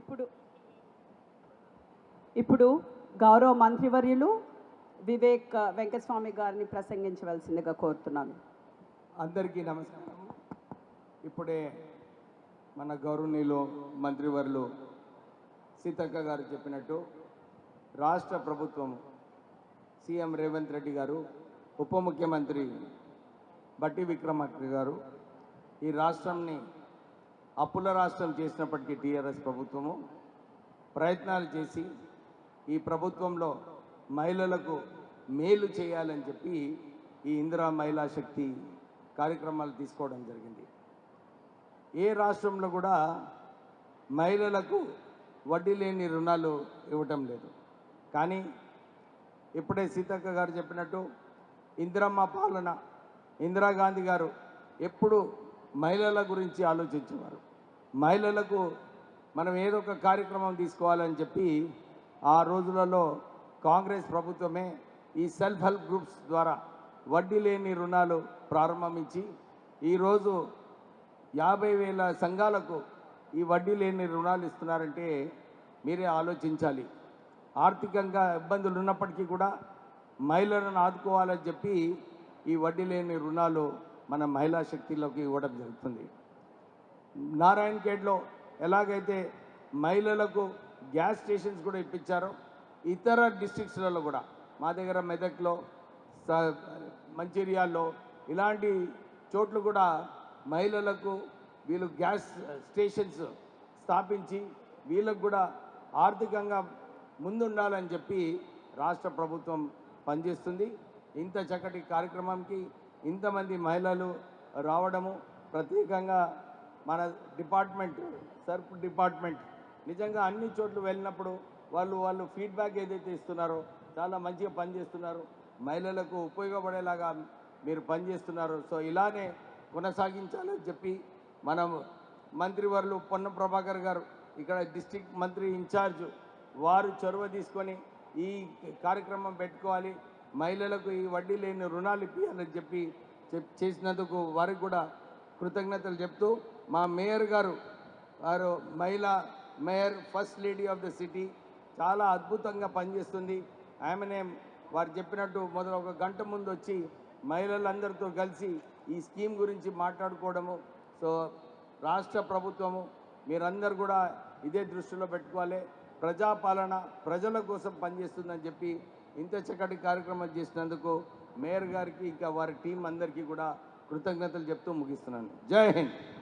ఇప్పుడు ఇప్పుడు గౌరవ మంత్రివర్యులు వివేక్ వెంకటస్వామి గారిని ప్రసంగించవలసిందిగా కోరుతున్నాను. అందరికీ నమస్కారం. ఇప్పుడే మన గౌరవనీయులు మంత్రివర్యులు సీతక్క గారు చెప్పినట్టు రాష్ట్ర ప్రభుత్వం సీఎం రేవంత్ రెడ్డి గారు ఉప ముఖ్యమంత్రి బట్టి విక్రమార్క గారు ఈ రాష్ట్రంని అప్పుల రాష్ట్రం చేసినప్పటికీ టీఆర్ఎస్ ప్రభుత్వము ప్రయత్నాలు చేసి ఈ ప్రభుత్వంలో మహిళలకు మేలు చేయాలని చెప్పి ఈ ఇందిరా మహిళా శక్తి కార్యక్రమాలు తీసుకోవడం జరిగింది. ఏ రాష్ట్రంలో కూడా మహిళలకు వడ్డీ లేని రుణాలు ఇవ్వటం లేదు. కానీ ఇప్పుడే సీతక్క గారు చెప్పినట్టు ఇందిరమ్మ పాలన ఇందిరాగాంధీ గారు ఎప్పుడు మహిళల గురించి ఆలోచించేవారు. మహిళలకు మనం ఏదో ఒక కార్యక్రమం తీసుకోవాలని చెప్పి ఆ రోజులలో కాంగ్రెస్ ప్రభుత్వమే ఈ సెల్ఫ్ హెల్ప్ గ్రూప్స్ ద్వారా వడ్డీ లేని రుణాలు ప్రారంభించి ఈరోజు యాభై వేల సంఘాలకు ఈ వడ్డీ లేని రుణాలు ఇస్తున్నారంటే మీరే ఆలోచించాలి. ఆర్థికంగా ఇబ్బందులు ఉన్నప్పటికీ కూడా మహిళలను ఆదుకోవాలని చెప్పి ఈ వడ్డీ లేని రుణాలు మన మహిళా శక్తిలోకి ఇవ్వడం జరుగుతుంది. నారాయణ ఖేడ్లో ఎలాగైతే మహిళలకు గ్యాస్ స్టేషన్స్ కూడా ఇప్పించారో ఇతర డిస్టిక్స్లలో కూడా మా దగ్గర మెదక్లో స- మంచిర్యాల్లో ఇలాంటి చోట్లు కూడా మహిళలకు వీళ్ళు గ్యాస్ స్టేషన్స్ స్థాపించి వీళ్ళకు కూడా ఆర్థికంగా ముందుండాలని చెప్పి రాష్ట్ర ప్రభుత్వం పనిచేస్తుంది. ఇంత చక్కటి కార్యక్రమంకి ఇంతమంది మహిళలు రావడము ప్రత్యేకంగా మన డిపార్ట్మెంట్ సర్ప్ డిపార్ట్మెంట్ నిజంగా అన్ని చోట్ల వెళ్ళినప్పుడు వాళ్ళు వాళ్ళు ఫీడ్బ్యాక్ ఏదైతే ఇస్తున్నారో చాలా మంచిగా పనిచేస్తున్నారు. మహిళలకు ఉపయోగపడేలాగా మీరు పనిచేస్తున్నారు. సో ఇలానే కొనసాగించాలని చెప్పి మనం మంత్రివర్లు పొన్న ప్రభాకర్ గారు ఇక్కడ డిస్టిక్ మంత్రి ఇన్ఛార్జ్ వారు చొరవ తీసుకొని ఈ కార్యక్రమం పెట్టుకోవాలి. మహిళలకు ఈ వడ్డీ లేని రుణాలు ఇప్పించాలని చెప్పి చెప్- చేసినందుకు వారికి కూడా కృతజ్ఞతలు చెప్తూ మా మేయర్ గారు వారు మహిళా mayor first lady of the city చాలా అద్భుతంగా పనిచేస్తుంది. ఆమెనే వారు చెప్పినట్టు మొదలు ఒక గంట ముందు వచ్చి మహిళలందరితో కలిసి ఈ స్కీమ్ గురించి మాట్లాడుకోవడము సో రాష్ట్ర ప్రభుత్వము మీరందరూ కూడా ఇదే దృష్టిలో పెట్టుకోవాలి. ప్రజాపాలన ప్రజల కోసం పనిచేస్తుందని చెప్పి ఇంత చక్కటి కార్యక్రమం చేసినందుకు మేయర్ గారికి ఇంకా వారి టీం అందరికీ కూడా కృతజ్ఞతలు చెప్తూ ముగిస్తున్నాను. జై హింద్.